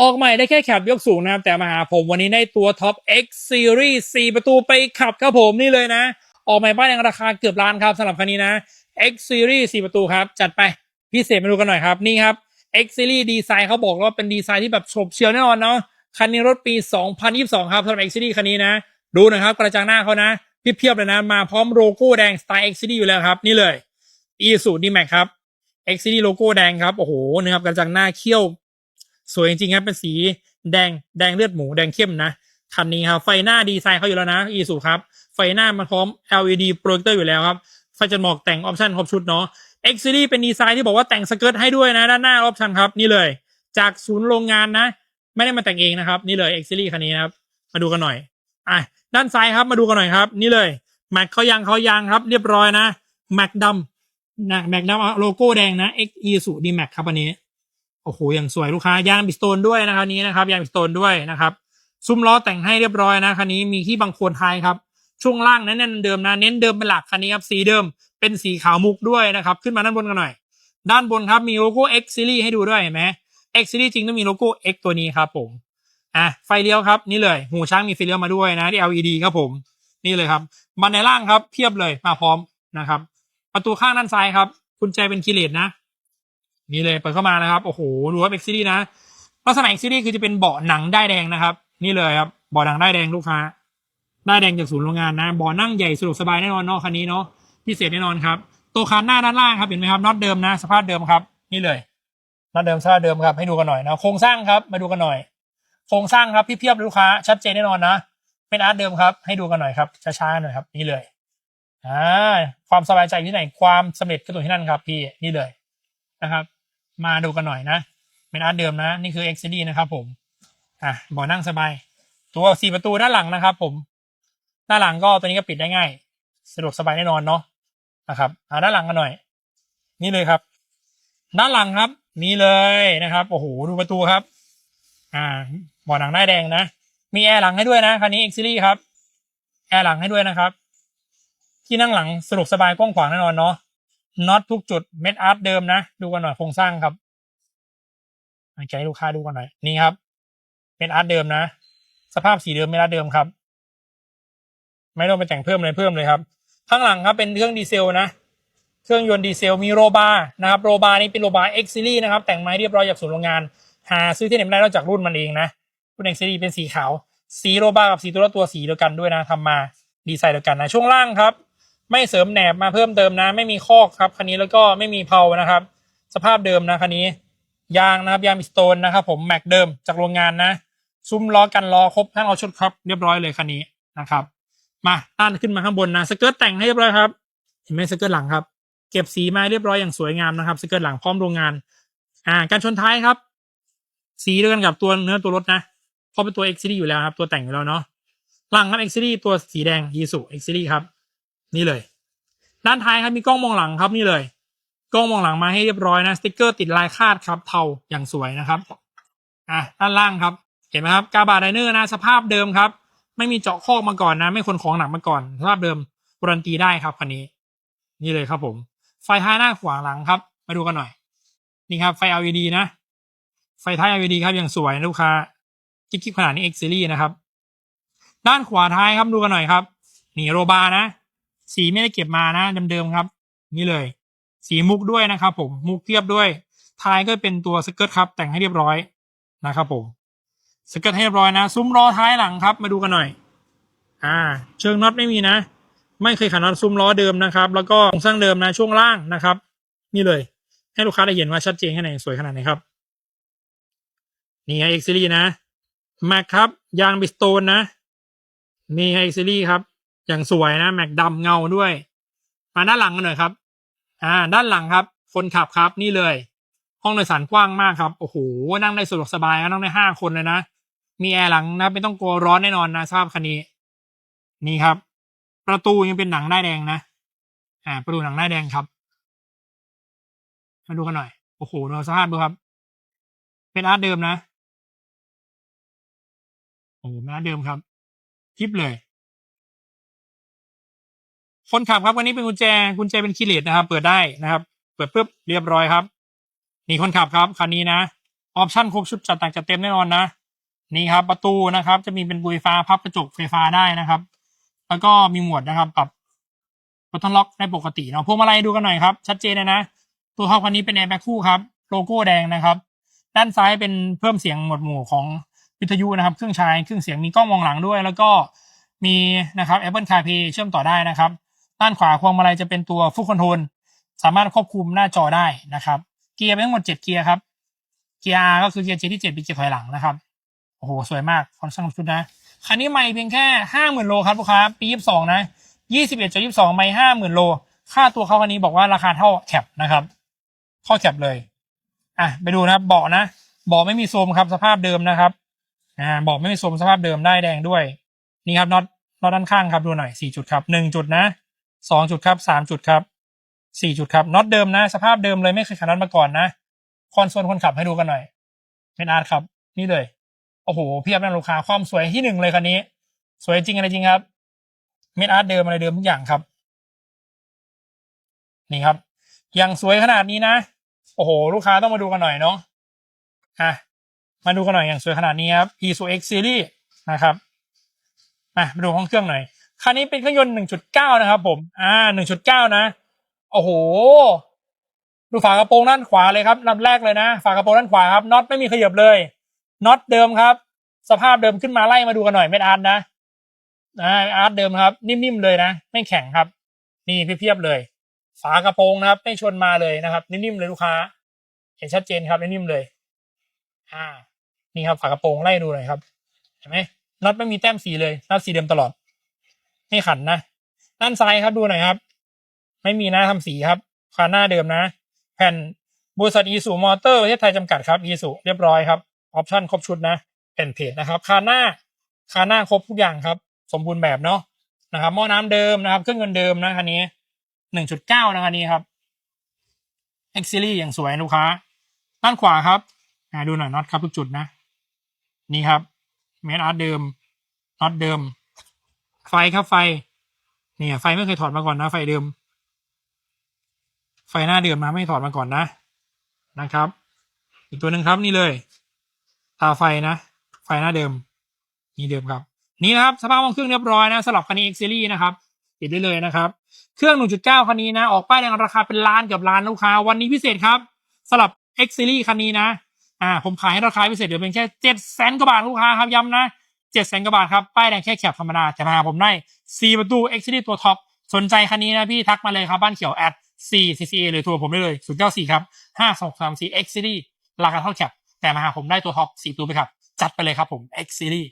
ออกใหม่ได้แค่แคปยกสูงนะครับ แต่มาหาผมวันนี้ได้ตัวท็อป X Series 4 ประตูไปขับครับผมนี่เลยนะ ออกใหม่ป้ายแดงราคาเกือบล้านครับสำหรับคันนี้นะ X Series 4 ประตูครับ จัดไปพิเศษมาดูกันหน่อยครับ นี่ครับ X Series ดีไซน์เขาบอกว่าเป็นดีไซน์ที่แบบฉบเฉียวแน่นอนเนาะคันนี้รถปี 2022 ครับสำหรับ X Series คันนี้นะ ดูนะครับกระจังหน้าเขานะเพียบๆเลยนะมาพร้อมโลโก้แดงสไตล์ X Series อยู่แล้วครับ นี่เลย e s u d m a x ครับ X Series โลโก้แดงครับโอ้โหนะครับกระจังหน้าเขี้ยว สวยจริงๆครับเป็นสีแดงแดงเลือดหมูแดงเข้มนะคันนี้ครับไฟหน้าดีไซน์เขาอยู่แล้วนะ e s u ครับ ไฟหน้ามันพร้อม LED โปรเจคเตอร์อยู่แล้วครับไฟจันหมอกแต่งออปชั่นครบชุดเนาะ X Series เป็นดีไซน์ที่บอกว่าแต่งสเกิร์ตให้ด้วยนะด้านหน้าออปชั่นครับนี่เลย จากศูนย์โรงงานนะ ไม่ได้มาแต่งเองนะครับ นี่เลย X Series คันนี้นะครับ มาดูกันหน่อยอะด้านซ้ายครับมาดูกันหน่อยครับ นี่เลยแม็กเขายางเขายางครับ เรียบร้อยนะแม็กดำนะแม็กดำโลโก้แดงนะ X E สุดีแม็กครับอันนี้ โอ้โหอย่างสวยลูกค้ายางบิสโตนด้วยนะครับนี้นะครับยางบิสโตนด้วยนะครับ ซุ้มล้อแต่งให้เรียบร้อยนะคันนี้มีที่บังโคลนท้ายครับ ช่วงล่างนั้นเน้นเดิมนะเน้นเดิมเป็นหลักคันนี้ครับสีเดิมเป็นสีขาวมุกด้วยนะครับ ขึ้นมาด้านบนกันหน่อย ด้านบนครับมีโลโก้ X Series ให้ดูด้วยเห็นไหม X Series จริงต้องมีโลโก้ X ตัวนี้ครับผมอะไฟเลี้ยวครับนี่เลยหูช้างมีไฟเลี้ยวมาด้วยนะที่ LED ครับผม นี่เลยครับบันไดล่างครับเพียบเลยมาพร้อมนะครับ ประตูข้างด้านซ้ายครับกุญแจเป็นคีเลสนะ นี่เลยเปิดเข้ามานะครับโอ้โหดูว่า X Series นะลักษณะ X Series คือจะเป็นเบาะหนังได้แดงนะครับ นี่เลยครับเบาะหนังได้แดงลูกค้าได้แดงจากศูนย์โรงงานนะเบาะนั่งใหญ่สะดวกสบายแน่นอนเนาะคันนี้เนาะพิเศษแน่นอนครับตัวคานหน้าด้านล่างครับเห็นไหมครับน็อตเดิมนะ สภาพเดิมครับ นี่เลยน็อตเดิมสภาพเดิมครับให้ดูกันหน่อยนะโครงสร้างครับมาดูกันหน่อย โครงสร้างครับพี่เพียบลูกค้าชัดเจนแน่นอนนะเป็นอาร์ตเดิมครับ ให้ดูกันหน่อยครับช้าๆหน่อยครับ นี่เลยอ่าความสบายใจอยู่ที่ไหนความสำเร็จก็ตัวที่นั่นครับ พี่นี่เลยนะครับ มาดูกันหน่อยนะเป็นอาร์ตเดิมนะ นี่คือ XCD นะครับผม อะบาะนั่งสบาย ตัวสี่ประตูด้านหลังนะครับผม ด้านหลังก็ตัวนี้ก็ปิดได้ง่าย สะดวกสบายแน่นอนเนาะนะครับอ่าด้านหลังกันหน่อย นี่เลยครับ ด้านหลังครับ นี่เลยนะครับโอ้โหดูประตูครับ อ่าบาะหนังได้าแดงนะมีแอร์หลังให้ด้วยนะคันนี้ X Series ครับแอร์หลังให้ด้วยนะครับ ที่นั่งหลังสะดวกสบายกว้างขวางแน่นอนเนาะ น็อตทุกจุดเม็ดอาร์ตเดิมนะ ดูกันหน่อยโครงสร้างครับให้ให้ลูกค้าดูกันหน่อย นี่ครับ เป็นอาร์ตเดิมนะ สภาพสีเดิมเม็ดอาร์ตเดิมครับ ไม่ต้องไปแต่งเพิ่มเลยเพิ่มเลยครับ ข้างหลังครับเป็นเครื่องดีเซลนะ เครื่องยนต์ดีเซลมีโรบาร์นะครับ โรบาร์นี่เป็นโรบาร์ X Series นะครับ แต่งมาให้เรียบร้อยจากศูนย์โรงงาน หาซื้อที่ไหนไม่ได้นอกจากรุ่นมันเองนะ รุ่น X Series เป็นสีขาว สีโรบาร์กับสีตัวละตัวสีเดียวกันด้วยนะทำมาดีไซน์เดียวกันนะ ช่วงล่างครับ ไม่เสริมแหนบมาเพิ่มเติมนะ ไม่มีคอกครับคันนี้แล้วก็ไม่มีเพลานะครับ สภาพเดิมนะคันนี้ยางนะครับยางมิสโตนนะครับผมแม็กเดิมจากโรงงานนะ ซุ้มล้อกันล้อครบทั้งเอาชุดครับเรียบร้อยเลยคันนี้นะครับ มาต้านขึ้นมาข้างบนนะสเกิร์ตแต่งให้เรียบร้อยครับ เห็นไหมสเกิร์ตหลังครับ เก็บสีมาเรียบร้อยอย่างสวยงามนะครับสเกิร์ตหลังพร้อมโรงงาน อ่าการชนท้ายครับ สีเดียวกันกับตัวเนื้อตัวรถนะเพราะเป็นตัว X Series อยู่แล้วครับ ตัวแต่งอยู่แล้วเนาะหลังครับ X Series ตัวสีแดงยีสุ X Series ครับ นี่เลย ด้านท้ายครับมีกล้องมองหลังครับนี่เลย กล้องมองหลังมาให้เรียบร้อยนะสติกเกอร์ติดลายคาดครับเทาอย่างสวยนะครับอะด้านล่างครับ เห็นไหมครับกาบาไดเนอร์นะสภาพเดิมครับ ไม่มีเจาะคอกมาก่อนนะ ไม่คนของหนักมาก่อน สภาพเดิมการันตีได้ครับคันนี้ นี่เลยครับผม ไฟท้ายหน้าขวาหลังครับ มาดูกันหน่อย นี่ครับไฟ LED นะ ไฟท้าย LED ครับอย่างสวยนะลูกค้าจิ๊กกิ๊กขนาดนี้ X Series นะครับ ด้านขวาท้ายครับดูกันหน่อยครับ นี่โรบานะ สีไม่ได้เก็บมานะเดิมๆครับ นี่เลย สีมุกด้วยนะครับ ผมมุกเทียบด้วยท้ายก็เป็นตัวสเกิร์ตครับ แต่งให้เรียบร้อยนะครับผมสเกิร์ตให้เรียบร้อยนะซุ้มล้อท้ายหลังครับ มาดูกันหน่อย อ่า เชิงน็อตไม่มีนะ ไม่เคยขันน็อตซุ้มล้อเดิมนะครับ แล้วก็โครงสร้างเดิมนะช่วงล่างนะครับ นี่เลย ให้ลูกค้าได้เห็นว่าชัดเจนแค่ไหนสวยขนาดไหนครับนี่ไง X Series นะแม็กครับยางบิสโตนนะนี่ไง X Series ครับ อย่างสวยนะ แม็กดำเงาด้วย มาด้านหลังกันหน่อยครับ อ่า ด้านหลังครับ คนขับครับนี่เลย ห้องโดยสารกว้างมากครับ โอ้โห นั่งได้สะดวกสบายนะนั่งได้ห้าคนเลยนะ มีแอร์หลังนะ ไม่ต้องกลัวร้อนแน่นอนนะสภาพคันนี้ นี่ครับ ประตูยังเป็นหนังได้าแดงนะ อ่า ประตูหนังได้าแดงครับ มาดูกันหน่อย โอ้โหดูสภาพดูครับ เป็นอาร์ตเดิมนะ โอ้โหเป็นอาร์ตเดิมครับคลิปเลย คนขับครับวันนี้เป็นกุญแจกุญแจเป็นคีย์เลสนะครับ เปิดได้นะครับ เปิดปุ๊บเรียบร้อยครับนี่คนขับครับคันนี้นะออปชั่นครบชุดจัดต่างจัดเต็มแน่นอนนะนี่ครับ ประตูนะครับ จะมีเป็นบุยฟ้าพับกระจกไฟฟ้าได้นะครับ แล้วก็มีหมวดนะครับปรับรถทันล็อกได้ปกติเนาะพวงมาลัยดูกันหน่อยครับ ชัดเจนเลยนะตัวท็อปคันนี้เป็นแอร์แบ็คคู่ครับโลโก้แดงนะครับ ด้านซ้ายเป็นเพิ่มเสียงหมวดหมู่ของวิทยุนะครับ เครื่องใช้เครื่องเสียงมีกล้องมองหลังด้วย แล้วก็มีนะครับ Apple CarPlay เชื่อมต่อได้นะครับ ด้านขวาพวงมาลัยจะเป็นตัวฟุ l คอนโทรลสามารถควบคุมหน้าจอได้นะครับ เกียร์เป็นทั้งหมดเจ็ดเกียร์ครับ เกียร์ R ก็คือเกียร์ J ที่เจ็ดเป็นเกียร์ถอยหลังนะครับโอ้โหสวยมากคอนซังชุดนะคันนี้ไม่เพียงแค่ห้าหมื่นโลครับลูกค้าปียี่สิบสองนะยี่สิบเอ็ดจยี่สิบสองไม่ห้าหมื่นโล ค่าตัวเขาคันนี้บอกว่าราคาเท่าแคปนะครับเท่าแคปเลยอะไปดูนะครับเบาะนะเบาะไม่มีโซมครับสภาพเดิมนะครับอ่าเบาะไม่มีโซมสภาพเดิมได้แดงด้วย นี่ครับน็อตน็อตด้านข้างครับดูหน่อยสี่จุดครับหนึ่งจุดนะ สองจุดครับสามจุดครับสี่จุดครับน็อตเดิมนะ สภาพเดิมเลยไม่เคยขัดน็อตมาก่อนนะคอนโซลคนขับให้ดูกันหน่อย เป็นอาร์ตครับ นี่เลย โอ้โหเพียบนะลูกค้าความสวยที่หนึ่งเลยคันนี้ สวยจริงอะไรจริงครับ เม็ดอาร์ตเดิมอะไรเดิมทุกอย่างครับ นี่ครับย่างสวยขนาดนี้นะ โอ้โห ลูกค้าต้องมาดูกันหน่อยเนาะอะมาดูกันหน่อยอย่างสวยขนาดนี้ครับ e s u X Series นะครับมามาดูห้องเครื่องหน่อย คันนี้เป็นเครื่องยนต์ 1.9 นะครับผม อ่า 1.9 นะ โอ้โห ดูฝากระโปรงด้านขวาเลยครับลำแรกเลยนะ ฝากระโปรงด้านขวาครับน็อตไม่มีขยับเลยน็อตเดิมครับ สภาพเดิมขึ้นมาไล่มาดูกันหน่อยเม็ดอาร์ตนะนะอาร์ตเดิมครับ นิ่มๆเลยนะ ไม่แข็งครับ นี่เพียบๆเลย ฝากระโปรงนะครับ ไม่ชนมาเลยนะครับ นิ่มๆเลยลูกค้า เห็นชัดเจนครับนิ่มๆเลย อ่า นี่ครับฝากระโปรงไล่ดูหน่อยครับ เห็นไหมน็อตไม่มีแต้มสีเลยน็อตสีเดิมตลอด ไม่ขันนะ ด้านซ้ายครับดูหน่อยครับ ไม่มีหน้าทำสีครับคาหน้าเดิมนะ แผ่นบริษัทอีสุมอเตอร์ประเทศไทยจำกัดครับอีสุเรียบร้อยครับออปชั่นครบชุดนะแผ่นเพจนะครับคาหน้าคาหน้าครบทุกอย่างครับ สมบูรณ์แบบเนาะนะครับหม้อน้ำเดิมนะครับ เครื่องเงินเดิมนะคันนี้หนึ่งจุดเก้านะคันนี้ครับ X Series อย่างสวยลูกค้า ด้านขวาครับดูหน่อยน็อตครับทุกจุดนะ นี่ครับเมนอาร์ตเดิมน็อตเดิม ไฟครับไฟ เนี่ย ไฟไม่เคยถอดมาก่อนนะ ไฟเดิม ไฟหน้าเดิมมาไม่ถอดมาก่อนนะนะครับ อีกตัวหนึ่งครับนี่เลย ตาไฟนะ ไฟหน้าเดิม นี่เดิมครับ นี่นะครับสภาพห้องเครื่องเรียบร้อยนะสำหรับคันนี้ X Series นะครับติดได้เลยนะครับ เครื่อง 1.9 คันนี้นะ ออกป้ายแดงราคาเป็นล้านเกับล้านลูกค้า วันนี้พิเศษครับสำหรับ X Series คันนี้นะ อ่า ผมขายให้ราคาพิเศษเดี๋ยวเป็นแค่เจ็ดแสนกว่าบาทลูกค้าครับย้ำนะ เจ็ดแสนกว่าบาทครับป้ายแดงแค่แคบธรรมดาแต่มาหาผมได้สี่ประตู X Series ตัวท็อปสนใจคันนี้นะพี่ทักมาเลยครับบ้านเขียวแอด4 CCA เลยโทรผมได้เลย094ครับ5234 X Series ราคาเท่าแคบแต่มาหาผมได้ตัวท็อป4ตัวไปครับ จัดไปเลยครับผม X Series